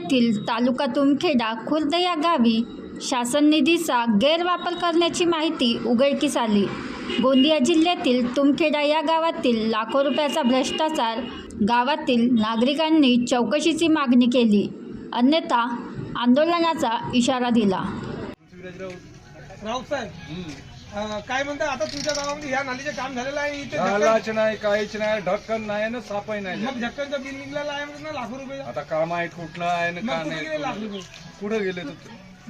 जिल्ह्यातील तालुका तुमखेडा खुर्द या गावी शासन निधीचा गैरवापर करण्याची माहिती उघडकीस आली. गोंदिया जिल्ह्यातील तुमखेडा या गावातील लाखो रुपयाचा भ्रष्टाचार गावातील नागरिकांनी चौकशीची मागणी केली. अन्यथा आंदोलनाचा इशारा दिला. काय म्हणता? आता तुमच्या गावामध्ये ह्या नालीचे काम झालेलं आहे इथे झालाच नाही काहीच नाही ढक्कन नाही ना सापही नाही. मग झक्कनचं बिल निघलेलं आहे म्हणून ना लाखो रुपये आता काम आहे कुठलं आहे ना मग का कुठे नाही गेले लाख रुपये? कुठे गेले तू?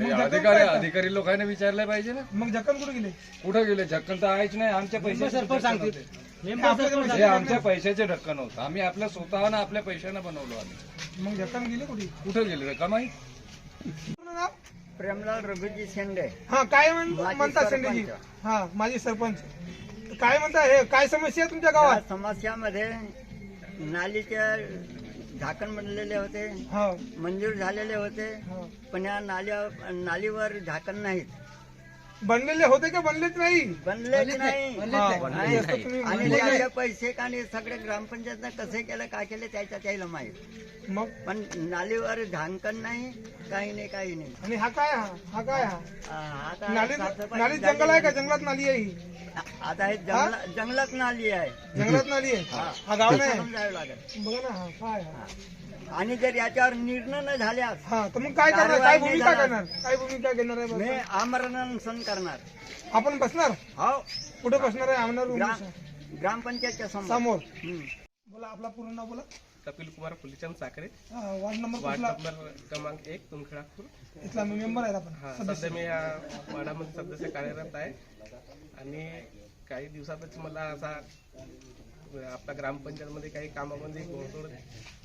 अधिकारी काय? अधिकारी लोकांना विचारलं पाहिजे ना. मग झक्कन कुठे गेले? कुठे गेले? झक्कन तर आहेच नाही आमच्या पैशाचे हे हे आमच्या पैशाचे ढक्कन होतं. आम्ही आपल्या स्वतःनं आपल्या पैशानं बनवलो आम्ही. मग झक्कन गेले कुठे? कुठे गेले का माहीत? पूर्ण नाव? प्रेमलाल रघुजी शेंडे. हा काय म्हण- म्हणता सरपंच. शेंडेजी हा माझी सरपंच. काय म्हणता हे? काय समस्या आहे तुमच्या या गावात? समस्यामध्ये नालीचे झाकण बनलेले होते. हा. मंजूर झालेले होते. हा. पण या नाल्या नालीवर झाकण नाहीत. बनलेले होते का? बनलेच नाही. बनलेच नाही. नाही. तुम्ही आणि पैसे आणि सगळे ग्रामपंचायतनं कसे केलं काय केलं त्याच्या त्याला माहीत. मग? पण नालीवर झाकण नाही काही नाही काही नाही. आणि हा काय हा? हा काय हा? आ, आता नाली साफसफाई जंगल आहे का? जंगलात नाली आहे ही. नाही. आता हे जंगला- जंगलात नाली आहे. जंगलात नाली आहे? हा. गाव नाही? समजावं जावं लागेल. बघा ना हा काय? हा. आणि जर याच्यावर निर्णय न झाल्यास हा तर मग काय करणार? काय भूमिका करणार काय भूमिका घेणार आहे मी? आमरण अनशन करणार. आपण बसणार? हो. कुठे बसणार आहे? आमदार ग्राम ग्रामपंचायतच्या समोर. समोर. हम्म. बोला आपला पूर्ण नाव बोला. Kapil Kumar Fulichand Sakhare. Ward number ward number क्रमांक एक तुमखेडापूर इथला मी मेंबर आहे आपण हा सदस्य. सध्या मी या वार्डामध्ये सदस्य कार्यरत आहे. आणि काही दिवसातच मला असा आपल्या ग्रामपंचायतमध्ये काही कामामध्ये गोडतोड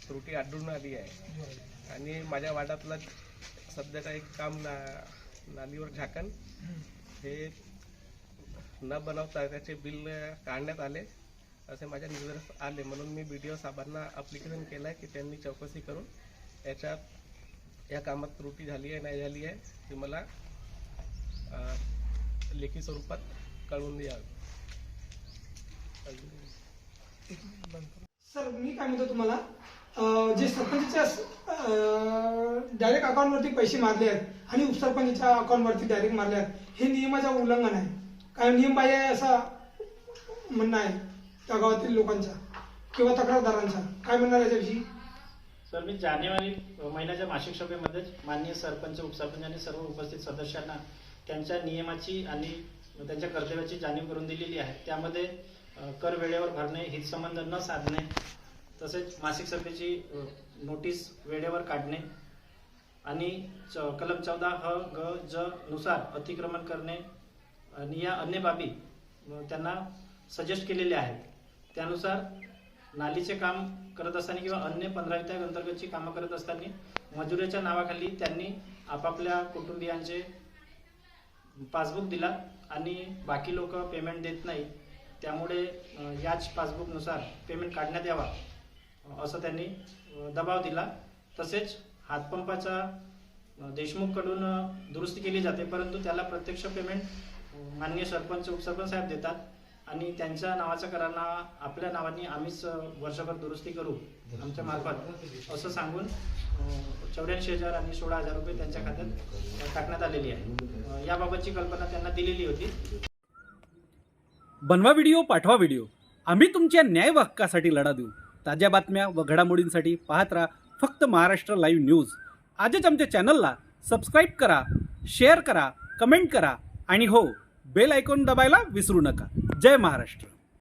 त्रुटी आढळून आली आहे. आणि माझ्या वार्डातलं सध्याचं एक काम ना नालीवर झाकण हे न बनवता त्याचे बिल काढण्यात आले. असे माझ्या निदर्शनास आले. म्हणून मी बी डी ओ साहेबांना अप्लिकेशन केलं आहे की त्यांनी चौकशी करून याच्यात या कामात त्रुटी झाली आहे नाही झाली आहे ती मला लेखी स्वरूपात कळवून द्यावी. सर मी काय म्हणतो तुम्हाला जे सरपंचच्या डायरेक्ट अकाउंटवरती पैसे मारले आहेत आणि उपसरपंचच्या अकाउंटवरती डायरेक्ट मारले आहेत हे नियमाचं उल्लंघन आहे. काय नियम बाह्य असा म्हणणं आहे. त्या गावातील लोकांचा किंवा तक्रारदारांचा. काय म्हणणार याच्याविषयी? सर मी जानेवारी महिन्याच्या मासिक सभेमध्येच माननीय सरपंच उपसरपंच आणि सर्व उपस्थित सदस्यांना त्यांच्या नियमाची आणि त्यांच्या कर्तव्याची जाणीव करून दिलेली आहे. त्यामध्ये कर वेळेवर भरणे हितसंबंध न साधणे तसेच मासिक सभेची नोटीस वेळेवर काढणे आणि च- कलम चौदा ह ग ज नुसार अतिक्रमण करणे आणि या अन्य बाबी त्यांना सजेस्ट केलेल्या आहेत. त्यानुसार नालीचे काम करत असताना किंवा अन्य पंधरा विद्याग अंतर्गतची कामं करत असताना मजुरीच्या नावाखाली त्यांनी आपापल्या कुटुंबियांचे पासबुक दिला आणि बाकी लोक पेमेंट देत नाही. त्यामुळे याच पासबुकनुसार पेमेंट काढण्यात यावा असं त्यांनी दबाव दिला. तसेच हातपंपाचा देशमुखकडून दुरुस्ती केली जाते परंतु त्याला प्रत्यक्ष पेमेंट माननीय सरपंच उपसरपंच साहेब देतात. आणि त्यांच्या नावाचा करांना आपल्या नावाने आम्हीच वर्षभर दुरुस्ती करू आमच्या मार्फत असं सांगून चौऱ्याऐंशी हजार आणि सोळा हजार रुपये त्यांच्या खात्यात टाकण्यात आलेली आहे. याबाबतची कल्पना त्यांना दिलेली होती. बनवा व्हिडिओ पाठवा व्हिडिओ. आम्ही तुमच्या न्याय हक्कासाठी लढा देऊ. ताज्या बातम्या व घडामोडींसाठी पाहत राहा फक्त महाराष्ट्र लाईव्ह न्यूज. आजच आमच्या चॅनलला सबस्क्राईब करा शेअर करा कमेंट करा आणि हो बेल आयकॉन दबायला विसरू नका. जय महाराष्ट्र.